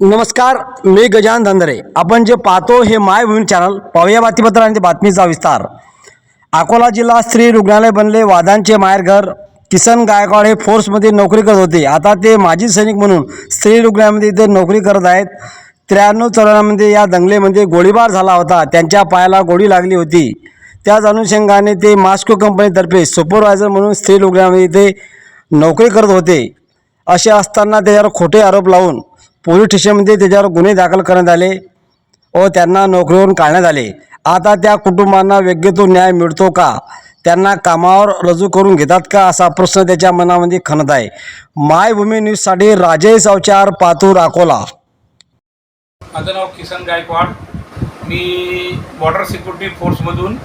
नमस्कार मी गजान धंदरे आपण जे पाहतो हे मायभूमी चॅनल पाहूया बातमीपत्र आणि ते बातमीचा विस्तार. अकोला जिल्हा स्त्री रुग्णालय बनले वादांचे माहेरघर. किसन गायकवाड हे फोर्समध्ये नोकरी करत होते. आता ते माजी सैनिक म्हणून स्त्री रुग्णालयामध्ये इथे नोकरी करत आहेत. त्र्याण्णव चौऱ्याण्णवमध्ये या दंगलीमध्ये गोळीबार झाला होता. त्यांच्या पायाला गोळी लागली होती. त्याच अनुषंगाने ते मास्को कंपनीतर्फे सुपरवायझर म्हणून स्त्री रुग्णालयामध्ये इथे नोकरी करत होते. असे असताना त्याच्यावर खोटे आरोप लावून पोलीस स्टेशनमध्ये त्याच्यावर गुन्हे दाखल करण्यात आले व त्यांना नोकरीवरून काढण्यात आले. आता त्या कुटुंबांना योग्य तो न्याय मिळतो का? त्यांना कामावर रजू करून घेतात का? असा प्रश्न त्याच्या मनामध्ये खणत आहे. मायभूमी न्यूजसाठी राजेश अवचार पातूर अकोला. माझं नाव किसन गायकवाड. मी बॉर्डर सिक्युरिटी फोर्समधून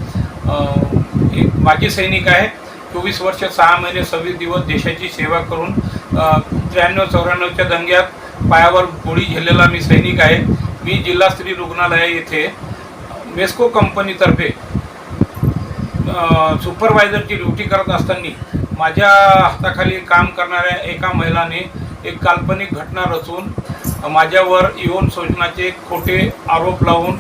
एक माजी सैनिक आहे. चोवीस वर्ष सहा महिने सव्वीस दिवस देशाची सेवा करून त्र्याण्णव चौऱ्याण्णवच्या दंग्यात पायावर गोळी झेललेला मी सैनिक आहे. मी जिल्हा स्त्री रुग्णालय येथे मेस्को कंपनीतर्फे सुपरवायझरची ड्युटी करत असताना माझ्या हाताखाली काम करणाऱ्या एका महिलाने एक काल्पनिक घटना रचून माझ्यावर यौन शोषणाचे खोटे आरोप लावून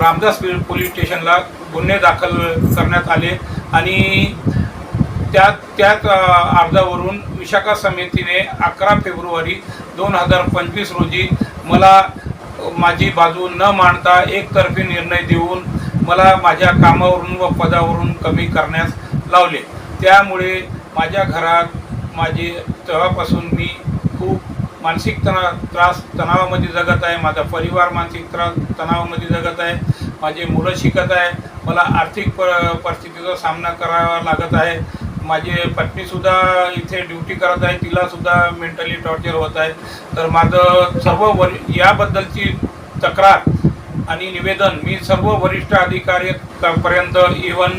रामदास पोलीस स्टेशनला गुन्हे दाखल करण्यात आले आणि त्यात त्यात अर्जावरून विशाखा समितीने अकरा फेब्रुवारी दोन हजार पंचवीस रोजी मला माझी बाजू न मांडता एकतर्फी निर्णय देऊन मला माझ्या कामावरून व पदावरून कमी करण्यास लावले. त्यामुळे माझ्या घरात माझे तेव्हापासून मी खूप मानसिक तना त्रास तणावामध्ये जगत आहे. माझा परिवार मानसिक त्रास तणावामध्ये जगत आहे. माझे मुलं शिकत आहे. मला आर्थिक प परिस्थितीचा सामना करावा लागत आहे. माझी पत्नीसुद्धा इथे ड्युटी करत आहे तिलासुद्धा मेंटली टॉर्चर होत आहे. तर माझं सर्व वरि याबद्दलची तक्रार आणि निवेदन मी सर्व वरिष्ठ अधिकारीपर्यंत इवन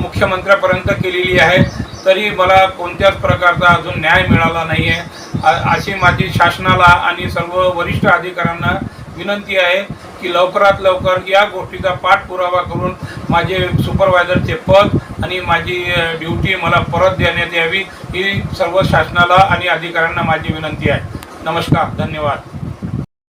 मुख्यमंत्र्यापर्यंत केलेली आहे. तरी मला कोणत्याच प्रकारचा अजून न्याय मिळाला नाही आहे अशी माझी शासनाला आणि सर्व वरिष्ठ अधिकाऱ्यांना विनंती आहे. की लवकरात लवकर या गोष्टीचा पाठपुरावा करून माझे सुपरवायझरचे पद आणि माझी ड्युटी मला परत देण्यात यावी ही सर्व शासनाला आणि अधिकाऱ्यांना माझी विनंती आहे. नमस्कार धन्यवाद.